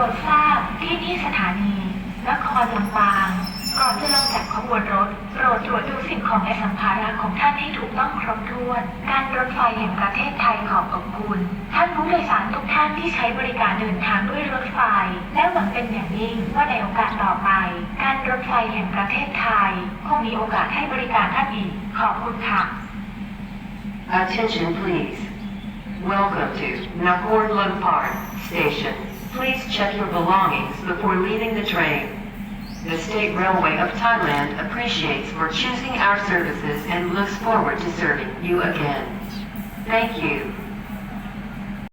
ที่สถานีนครลำปาง ก่อนจะลงจากขบวนรถโปรดตรวจดูสิ่งของและสัมภาระของท่านให้ถูกต้องครบถ้วน การรถไฟแห่งประเทศไทยขอบขอบคุณ ท่านผู้โดยสารทุกท่านที่ใช้บริการเดินทางด้วยรถไฟ และหวังเป็นอย่างยิ่งว่าในโอกาสต่อไป การรถไฟแห่งประเทศไทยคงมีโอกาสให้บริการท่านอีกขอบคุณค่ะ Attention please. Welcome to Nakhon Lumpar Station. Please check your belongings before leaving the train. The State Railway of Thailand appreciates for choosing our services and looks forward to serving you again. Thank you.